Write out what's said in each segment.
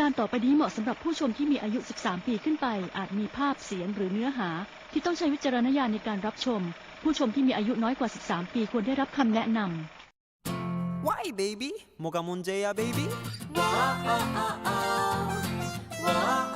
การต่อไปนี้เหมาะสำหรับผู้ชมที่มีอายุ 13 ปีขึ้นไป อาจมีภาพเสียงหรือเนื้อหา ที่ต้องใช้วิจารณญาณในการรับชม ผู้ชมที่มีอายุน้อยกว่า 13 ปีควรได้รับคำแนะนำ Why baby? 뭐가 문제야 baby? Hey,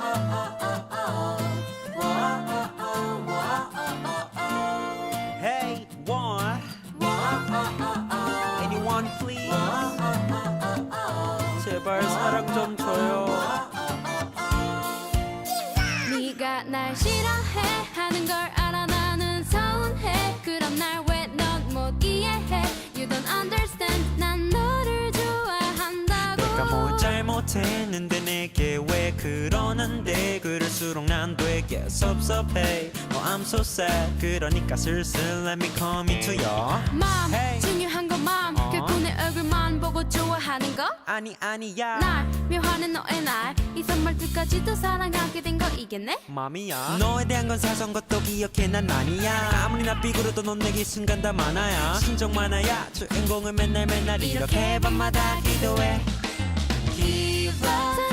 하는 걸 알아. 나는 서운해. 그럼 날 왜 넌 못 이해해? You don't understand. 난 너를 좋아한다고. 내가 뭘 잘못했는데 내게 왜 그러는데? 그럴수록 난 되게 섭섭해. Oh I'm so sad. 그러니까 슬슬 let me come into your 맘 Hey. 중요한 건 맘 어. 결코 내 얼굴만 보고 좋아하는 거? 아니 아니야. 날 묘하는 너의 날이 선물들까지도 사랑하게 된 거 이겠네? 맘이야. 너에 대한 건 사소한 것도 기억해 난 아니야. 아무리 나 삐그러도 넌 내게 순간 다 많아야. 신정 많아야. 주인공을 맨날 맨날 이렇게 밤마다 기도해. Give up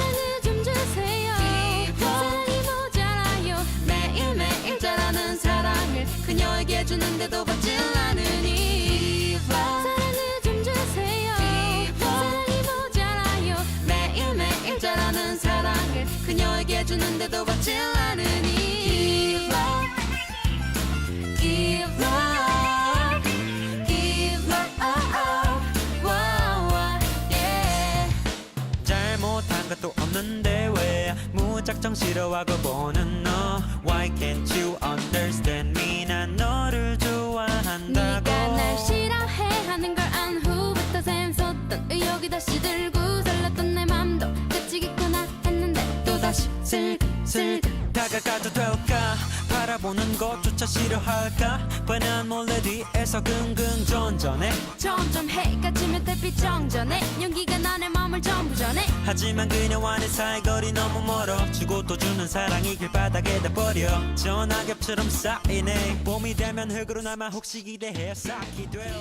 무작정 싫어하고 보는 너 Why can't you understand me 난 너를 좋아한다고 네가 날 싫어해 하는 걸 안 후부터 샘솟던 의욕이 다시 들고 설렜던 내 맘도 끝이겠구나 했는데 또다시 슬슬 다가가도 될까 바라보는 것조차 싫어할까 뻔한 몰래 뒤에서 긍긍전전해 점점 해가 지면 달빛 정전해 용기가 나의 마음을 전부 전해 하지만 그녀와 내 사이 거리 너무 멀어 주고 또 주는 사랑이 길바닥에 다 버려 전화겹처럼 쌓이네 봄이 되면 흙으로 남아 혹시 기대해 쌓기 돼요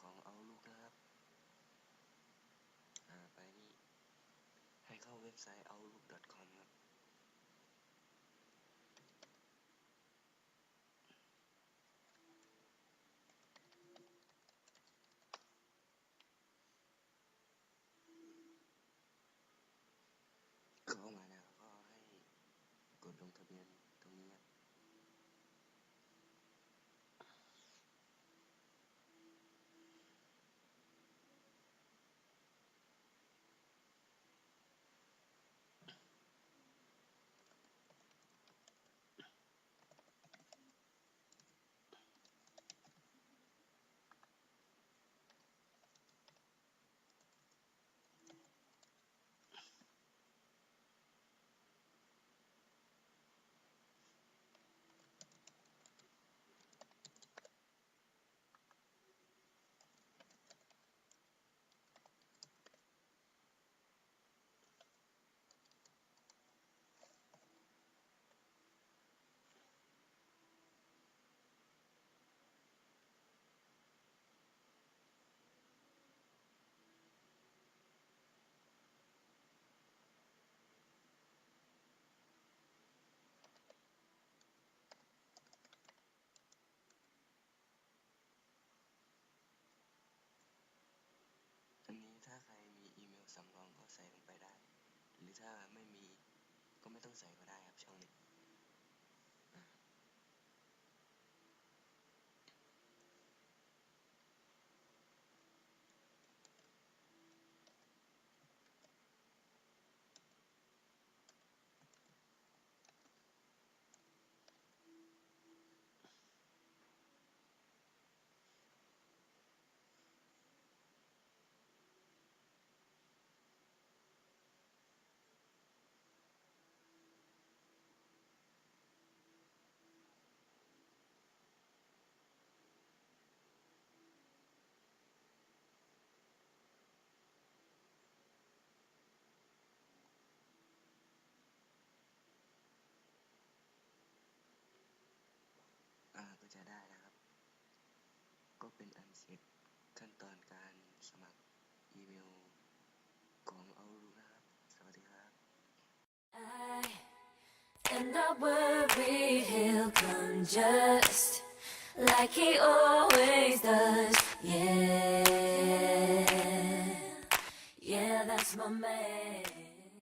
ของเอาลูกนะครับอ่าไปนี่ให้เข้าเว็บไซต์ outlook.com ครับ 文中特别灯一样。 สำรองก็ใส่ลงไปได้ หรือถ้าไม่มีก็ไม่ต้องใส่ก็ได้ครับช่องนี้ เป็นอันเสร็จขั้นตอนการสมัครอีเมลของ I'm not he'll come just like he always does. Yeah, yeah, that's my man.